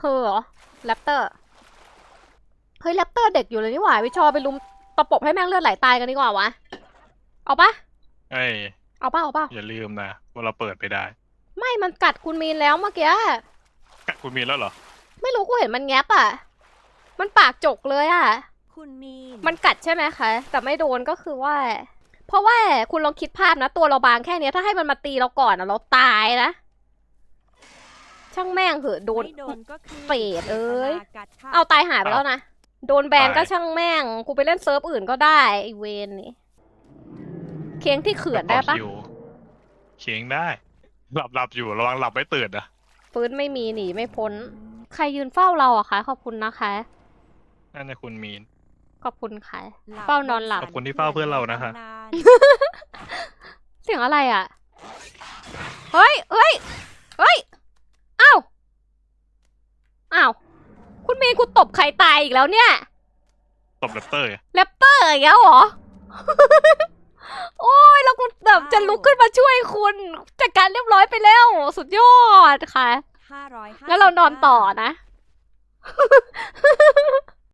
เธอเหรอแรปเตอร์เฮ้ยแรปเตอร์เด็กอยู่เลยนี่หว่าวิชอไปลุมตะปบให้แม่งเลือดไหลตายกันดีกว่าวะเอาปะเอ้ยเอาปะเอาปะอย่าลืมนะว่าเราเปิดไปได้ ไม่มันกัดคุณมีนแล้วเมื่อกี้กัดคุณมีแล้วเหรอ ไม่รู้กูเห็นมันแงบอะ มันปากจกเลยอะ คุณมีนมันกัดใช่ไหมคะ แต่ไม่โดนก็คือว่า เพราะว่าคุณลองคิดภาพนะ ตัวเราบางแค่เนี้ยถ้าให้มันมาตีเราก่อนอะเราตายนะ ช่างแม่งเหอะโดน ไม่โดนก็คือเปรตเอ้ยวลกัดค่ะเอาตายหายไปแล้วนะ โดนแบนตายก็ช่างแม่ง กูไปเล่นเซิร์ฟอื่นก็ได้ไอเวนนี่เคียงที่เขื่อนได้ปะ ต่อคิวเคียงได้ หลับหลับอยู่ระวังหลับไม่ตื่นนะฟื้นไม่มีหนีไม่พ้น ใครยืนเฝ้าเราอะคะ ขอบคุณนะคะ นั่นจะคุณมีน ขอบคุณค่ะหลับเฝ้านอนหลับ ขอบคุณที่เฝ้าเพื่อนเรานะคะนานเสียงอะไรอะเฮ้ยเฮ้ยเฮ้ย อ้าว อ้าว คุณเมย์คุณตบใครตายอีกแล้วเนี่ย ตบแรปเตอร์ แรปเตอร์อย่างเงี้ยเหรอ โอ้ยแล้วคุณแบบจะลุกขึ้นมาช่วยคุณจัดการเรียบร้อยไปแล้ว สุดยอดค่ะ ห้าร้อยห้าแล้วเรานอนต่อนะ